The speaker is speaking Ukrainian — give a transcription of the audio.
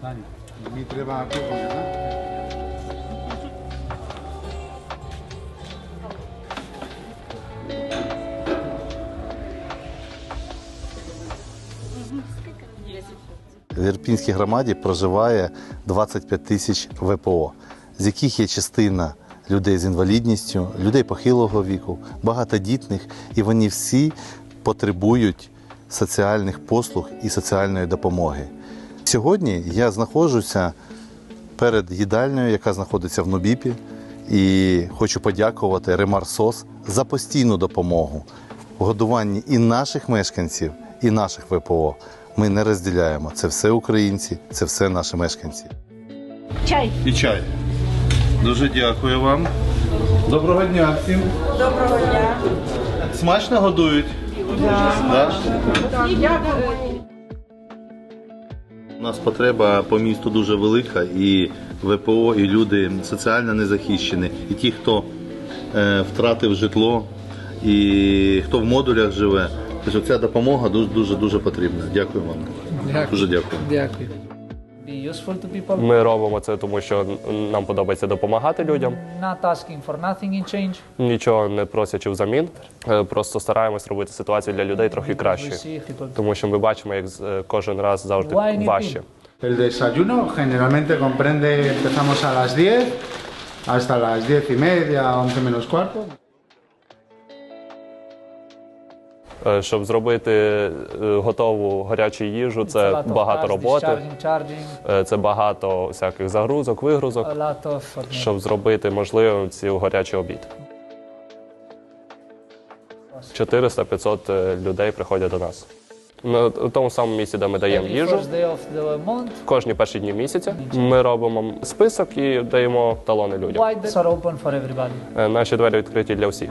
Mi treba? В Ірпінській громаді проживає 25 тисяч ВПО, з яких є частина людей з інвалідністю, людей похилого віку, багатодітних, і вони всі потребують соціальних послуг і соціальної допомоги. Сьогодні я знаходжуся перед їдальнею, яка знаходиться в Нубіпі, і хочу подякувати Ремар СОС за постійну допомогу в годуванні і наших мешканців, і наших ВПО. Ми не розділяємо. Це все українці, це все наші мешканці. Чай. І чай. Дуже дякую вам. Доброго дня всім. Доброго дня. Смачно годують? Да. У нас потреба по місту дуже велика, і ВПО, і люди соціально незахищені, і ті, хто е, втратив житло, і хто в модулях живе. Тобто ця допомога дуже дуже дуже потрібна. Дякую вам. Дуже дякую. Дякую. Ми робимо це, тому що нам подобається допомагати людям, not asking for nothing in change. нічого не просячи взамін. Е, Просто стараємось робити ситуацію для людей трохи краще, тому що ми бачимо, як е, кожен раз завжди важче. El desayuno generalmente comprende, empezamos a las 10 hasta las 10 y media, 11 menos cuarto. Щоб зробити е, готову гарячу їжу, це багато роботи, е, це багато всяких загрузок, вигрузок, щоб зробити можливим цю гарячий обід. 400-500 е, людей приходять до нас. На тому самому місці, де ми даємо їжу, кожні перші дні місяця ми робимо список і даємо талони людям. Е, Наші двері відкриті для всіх.